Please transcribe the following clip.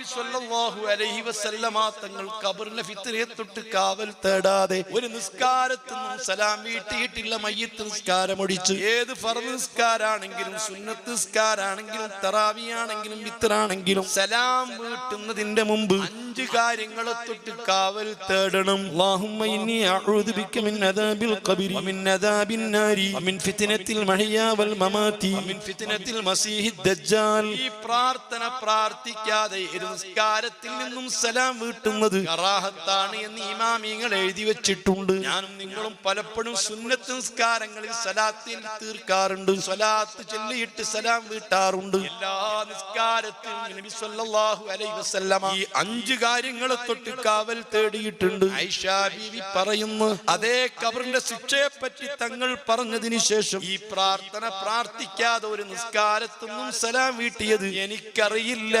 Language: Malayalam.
നബി സല്ലല്ലാഹു അലൈഹി വസല്ലമ തങ്ങൾ ഖബറിനെ ഫിത്നയെ തൊട്ട് കാവൽ തേടാതെ ഒരു നിസ്കാരത്തിനും സലാം വീട്ടിയിട്ടില്ല മയ്യത്ത് നിസ്കാരം ഒടിച്ചു ഏത് ഫർദ് നിസ്കാരാണെങ്കിലും സുന്നത്ത് നിസ്കാരാണെങ്കിലും തറാവിയാണെങ്കിലും വിത്രാണെങ്കിലും സലാം വീട്ടുന്നതിന്റെ മുമ്പ് അഞ്ച് കാര്യങ്ങളെ തൊട്ട് കാവൽ തേടണം. അല്ലാഹുമ്മ ഇന്നി അഊദു ബിക മിൻ അദാബിൽ ഖബരി. മിൻ അദാബിൻ നാരി. മിൻ ഫിത്നത്തിൽ മഹിയ വൽ മമാതി മിൻ ഫിത്നത്തിൽ മസീഹി ദജ്ജാൽ. ഈ പ്രാർത്ഥന പ്രാർത്ഥിക്കാതെ ഒരു നിസ്കാരത്തിൽ നിന്നും സലാം വീട്ടുന്നത് കറാഹത്താണ് എന്ന് ഇമാമിങ്ങൾ എഴുതി വെച്ചിട്ടുണ്ട്. ഞാനും നിങ്ങളും പലപ്പോഴും സുന്നത്ത് നിസ്കാരങ്ങളിൽ സലാത്തിൽ തീർക്കാറുണ്ട്. സലാത്ത് ചൊല്ലിയിട്ട് സലാം വീട്ടാറുണ്ട്. എല്ലാ നിസ്കാരത്തിലും നബി സല്ലല്ലാഹു അലൈഹി വസല്ലമ ഈ അഞ്ച് കാര്യങ്ങളെ തൊട്ട് കാവൽ തേടിയിട്ടുണ്ട്. ഐഷാ ബീവി പറയുന്നു അതേ കബറിന്റെ ശിക്ഷയെ പറ്റി തങ്ങൾ പറഞ്ഞതിന് ശേഷം ഈ പ്രാർത്ഥന പ്രാർത്ഥിക്കാതെ ഒരു നിസ്കാരത്തൊന്നും സലാം വീട്ടിയത് എനിക്കറിയില്ല.